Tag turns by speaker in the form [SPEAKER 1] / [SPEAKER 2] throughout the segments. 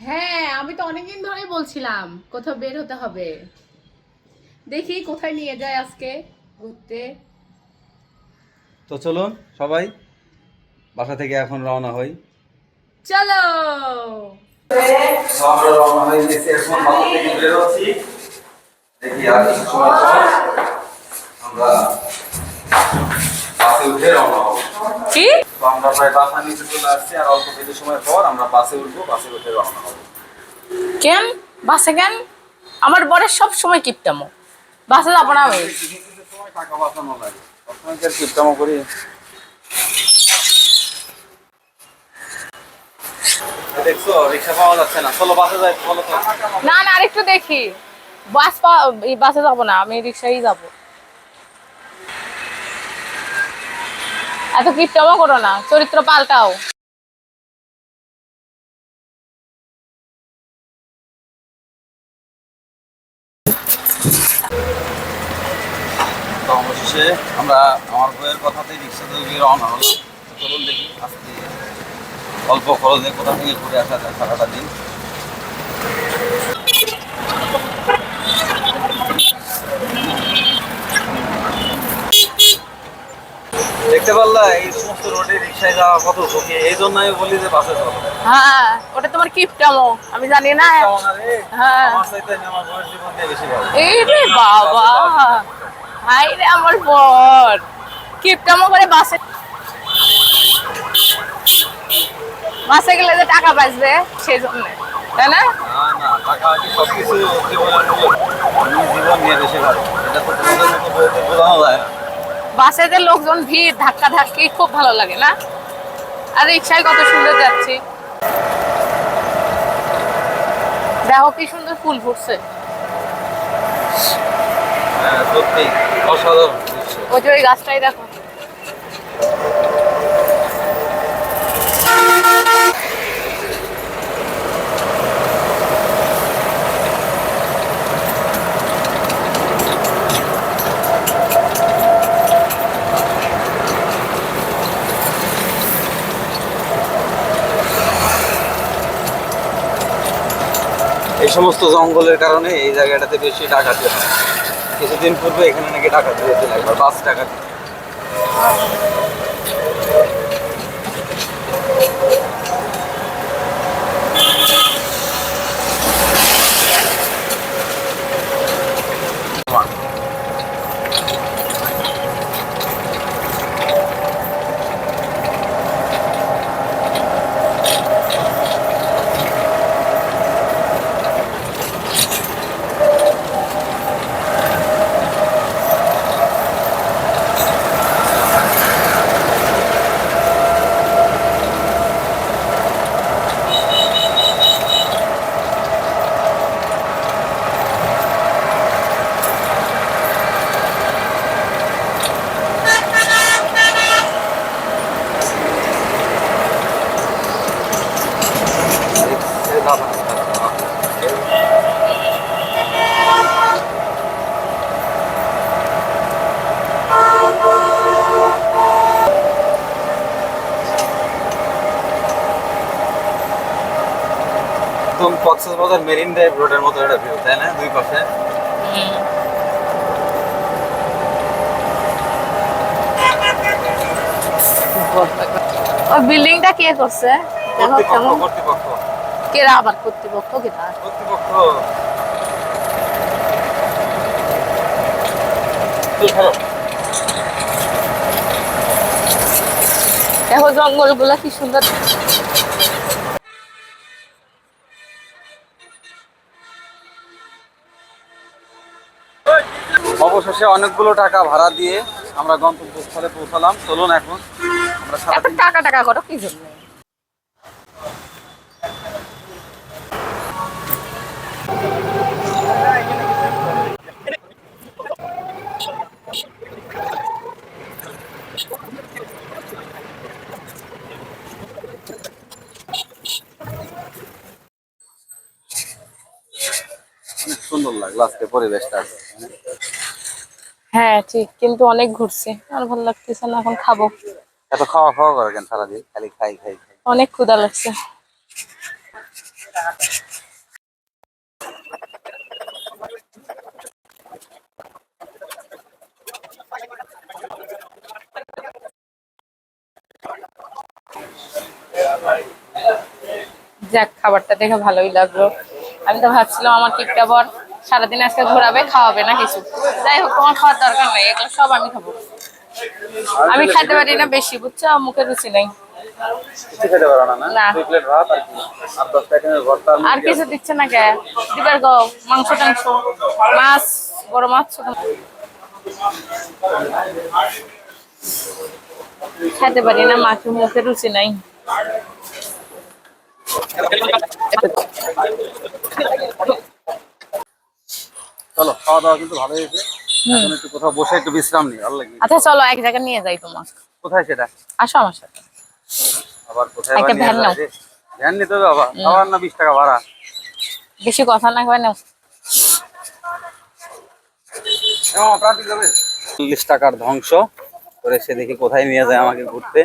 [SPEAKER 1] হ্যাঁ আমি তো অনেকদিন ধরেই বলছিলাম কোথাও বের হতে হবে। দেখি কোথায় নিয়ে যায় আজকে ঘুরতে।
[SPEAKER 2] তো চলুন সবাই বাসা থেকে এখন রওনা হই।
[SPEAKER 1] চলো!
[SPEAKER 2] আমরা রওনা হয়ে গেছি এখন বাসা থেকে বেরোচ্ছি দেখি আর কিছু সময় পর আমরা বাসে উঠে রওনা হব।
[SPEAKER 1] কি?
[SPEAKER 2] তো আমরা প্রায় বাসা নিচে চলে আসছি আর অল্প কিছু সময় পর আমরা বাসে উঠবো বাসে উঠে রওনা হব।
[SPEAKER 1] কেন? বাসে কেন? আমার বরের সব সময় কিপটামো। বাসে যাব না আমি।
[SPEAKER 2] কিছু কিছু টাকা বাঁচানো লাগে সবসময় কি কিপটামো করি দেখছ রিক্সা পাওয়া যাচ্ছে না। চলো বাসে যাই
[SPEAKER 1] না না আরেকটু দেখি। বাস বাসে যাব না আমি রিক্সায় যাব। এত কিপটামো করো না, চরিত্র পাল্টাও।
[SPEAKER 2] আমরা আমার বইয়ের কথাতেই রিক্সা দিয়ে রওনা হলো চলুন দেখি আজকে অল্প খরচে কোথা থেকে ঘুরে আসা যায় সারাটা দিন। দেখতে পারলা এই সমস্ত রোডে রিক্সায় যাওয়া কত ঝুঁকি? এই জন্য আমি বলি যে বাসে চলো।
[SPEAKER 1] হ্যাঁ ওটা তোমার কিপটামো আমি জানি না। হ্যাঁ।
[SPEAKER 2] আমার চাইতে আমার বউয়ের জীবন দিয়ে বেশি ভালো।
[SPEAKER 1] এই রে বাবা। হাই রে আমার বর। কিপটামো করে বাসে বাসে গেলে যে টাকা বাঁচবে সেই জন্য। তাই না?
[SPEAKER 2] না না টাকা কি সব জীবনের মূল্য। জীবন নিয়ে বেশি ভালো। এটা তো বোঝানো যায় না।
[SPEAKER 1] বাসে যে লোকজন ভিড় ধাক্কা ধাক্কি খুব ভালো লাগে না? আর রিক্সায় কত সুন্দর যাচ্ছি। দেখো কি সুন্দর ফুল ফুটছে।
[SPEAKER 2] হ্যাঁ।
[SPEAKER 1] ওই যে ওই গাছটাই দেখো।
[SPEAKER 2] এই সমস্ত জঙ্গলের কারণে এই জায়গাটাতে বেশি ডাকাতি হয়। কিছুদিন পূর্বে এখানে নাকি ডাকাতি হয়েছিল একবার, বাস ডাকাতি একদম কক্সবাজার মেরিন ড্রাইভ রোডের মতো একটা ভিউ তাই না? দুই পাশে।
[SPEAKER 1] ওই বিল্ডিংটা কে করছে? দেখো কেমন।
[SPEAKER 2] কর্তৃপক্ষ।
[SPEAKER 1] কেরা আবার কর্তৃপক্ষ কেটা
[SPEAKER 2] কর্তৃপক্ষ। তুই খারাপ
[SPEAKER 1] দেখো জঙ্গলগুলা কি সুন্দর।
[SPEAKER 2] অবশেষে অনেকগুলো টাকা ভাড়া দিয়ে আমরা গন্তব্যস্থলে পৌঁছালাম। চলুন এখন আমরা সারাদিন
[SPEAKER 1] টাকা টাকা করো কি জন্য?
[SPEAKER 2] সুন্দর লাগল আজকে পরিবেশটা।
[SPEAKER 1] হ্যাঁ ঠিক কিন্তু অনেক ঘুরছে। আর ভালো লাগতেছে না এখন খাব।
[SPEAKER 2] এত খাওয়া খাওয়া করে কেন সারাদিন? খালি খাই খাই
[SPEAKER 1] অনেক ক্ষুধা লাগছে। যাক খাবারটা দেখে ভালোই লাগল। আমি তো ভাবছিলাম আমার টিকটা বর সারাদিন আজকে ঘোরাবে খাওয়াবে না কিছু। যাই হোক তোমার খাওয়ার দরকার নেই এগুলো সব আমি খাব। আমি খাইতে পারি না বেশি বুঝছ? মুখে রুচি নেই।
[SPEAKER 2] কিছু খেতে পারো না না?
[SPEAKER 1] না।
[SPEAKER 2] দুই প্লেট ভাত আর
[SPEAKER 1] কিছু দিচ্ছে না কে? দিবার গো মাংস টাংস মাছ বড় মাছ। খেতে পারি না মাকে মুখে রুচি নাই।
[SPEAKER 2] চলো খাওয়া দাওয়া কিন্তু ভালো হয়েছে। এখন একটু কোথাও বসে একটু বিশ্রাম নিই ভালো লাগবে।
[SPEAKER 1] আচ্ছা চলো এক জায়গায় নিয়ে যাই
[SPEAKER 2] কোথায় সেটা?
[SPEAKER 1] আসো আমার সাথে।
[SPEAKER 2] আবার কোথায়
[SPEAKER 1] একটা ভ্যান নাও।
[SPEAKER 2] ভ্যান নিতে হবে আবার না বিশ টাকা ভাড়া?
[SPEAKER 1] বেশি কথা না
[SPEAKER 2] চল্লিশ টাকার ধ্বংস। করে সে দেখি কোথায় নিয়ে যায় আমাকে ঘুরতে।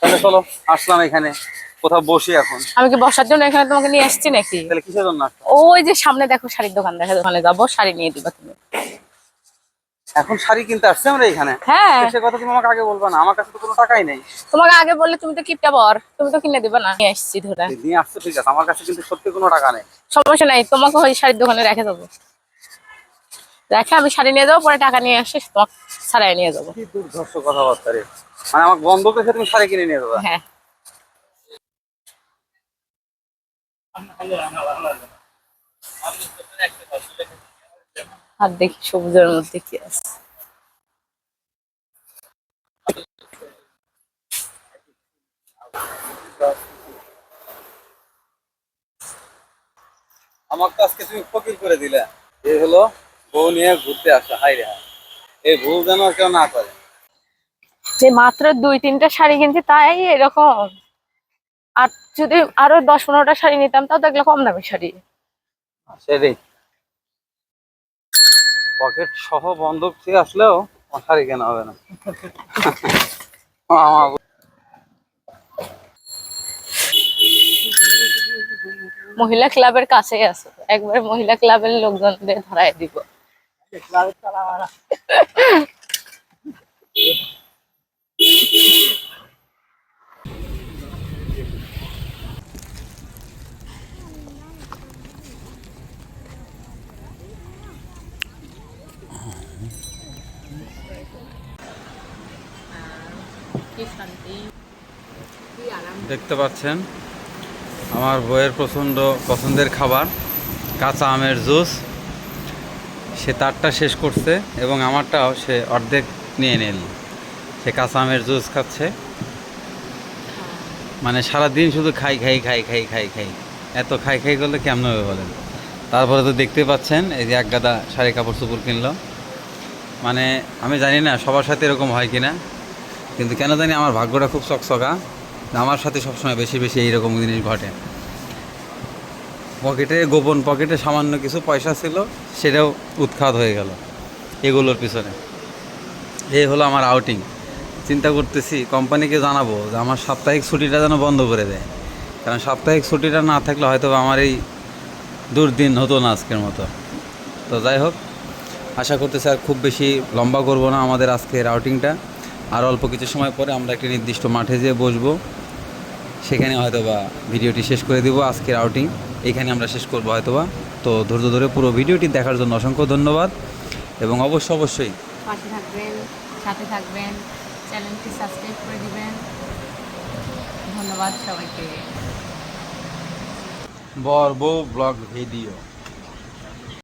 [SPEAKER 2] তাহলে চলো আসলাম এখানে। কোথাও বসি এখন।
[SPEAKER 1] আমি কি বসার জন্য এখানে তোমাকে নিয়ে আসছি নাকি?
[SPEAKER 2] তাহলে কিসের জন্য
[SPEAKER 1] ওই যে সামনে দেখো শাড়ির দোকান দেখা দোকানে যাব শাড়ি নিয়ে দিবা তুমি।
[SPEAKER 2] এখন শাড়ি কিনতে আসছে আমরা এখানে?
[SPEAKER 1] হ্যাঁ।
[SPEAKER 2] সে কথা তুমি আমাকে আগে বলবা না আমার কাছে তো কোনো টাকাই নেই।
[SPEAKER 1] তোমাকে আগে বললে তুমি তো কিপটা বর তুমি তো কিনে দিবা না। নিয়ে আসছি ধরে।
[SPEAKER 2] নিয়ে আসছো ঠিক আছে। আমার কাছে কিন্তু সত্যি কোনো টাকা নেই।
[SPEAKER 1] সমস্যা নাই তোমাকে ওই শাড়ির দোকানে রেখে দেবো। রেখে আমি শাড়ি নিয়ে যাব পরে টাকা নিয়ে আসি তোমাকে ছাড়াই নিয়ে যাব।
[SPEAKER 2] কি দুর্ধর্ষ কথাবার্তা রে। মানে আমাকে বন্ধক রেখে তুমি শাড়ি কিনে নিয়ে দেবা
[SPEAKER 1] হ্যাঁ। আর দেখি সবুজের মধ্যে কি আছে।
[SPEAKER 2] আমার তো আজকে তুমি ফকির করে দিলে। এই হলো বউ নিয়ে ঘুরতে আসা হাই রে এই ভুল যেন কেউ না করে।
[SPEAKER 1] যে মাত্র দুই তিনটা শাড়ি কিনছি তাই এরকম। আর যদি আরও দশ পনেরোটা শাড়ি নিতাম তাও দেখলে কম দামি শাড়ি।
[SPEAKER 2] সেটাই পকেট সহ বন্ধক থেকে আসলেও শাড়ি কেনা হবে না।
[SPEAKER 1] মহিলা ক্লাবের কাছেই আছে। একবার মহিলা ক্লাবের লোকজনদের ধরাই দিব।
[SPEAKER 2] দেখতে পাচ্ছেন আমার বইয়ের প্রচণ্ড পছন্দের খাবার কাঁচা আমের জুস। সে তারটা শেষ করছে এবং আমারটাও সে অর্ধেক নিয়ে নিল। সে কাঁচা আমের জুস খাচ্ছে। মানে সারা দিন শুধু খাই খাই খাই খাই খাই খাই। এত খাই খাই করলে কেমন হবে বলেন? তারপরে তো দেখতে পাচ্ছেন, এই যে এক গাদা শাড়ি কাপড় চোপড় কিনলো। মানে আমি জানি না, সবার সাথে এরকম হয় কি না কিন্তু কেন জানি আমার ভাগ্যটা খুব চকচকা। আমার সাথে সবসময় বেশি বেশি এইরকম জিনিস ঘটে। পকেটে, গোপন পকেটে সামান্য কিছু পয়সা ছিল, সেটাও উৎখাত হয়ে গেল এগুলোর পিছনে। এই হলো আমার আউটিং চিন্তা করতেছি, কোম্পানিকে জানাব যে আমার সাপ্তাহিক ছুটিটা যেন বন্ধ করে দেয়। কারণ সাপ্তাহিক ছুটিটা না থাকলে হয়তো বা আমার এই দুর্দিন হতো না আজকের মতো। তো যাই হোক, আশা করতেছি আর খুব বেশি লম্বা করব না আমাদের আজকের আউটিংটা আর অল্প কিছু সময় পরে আমরা একটি নির্দিষ্ট মাঠে যেয়ে বসবো। সেখানে হয়তোবা ভিডিওটি শেষ করে দিব আজকের আউটিং এখানে আমরা শেষ করব হয়তোবা। তো ধৈর্য ধরে পুরো ভিডিওটি দেখার জন্য অসংখ্য ধন্যবাদ এবং অবশ্যই অবশ্যই
[SPEAKER 1] পাশে থাকবেন সাথে থাকবেন চ্যানেলটি সাবস্ক্রাইব করে দিবেন। ধন্যবাদ সবাইকে।
[SPEAKER 2] বর বউ ব্লগ ভিডিও।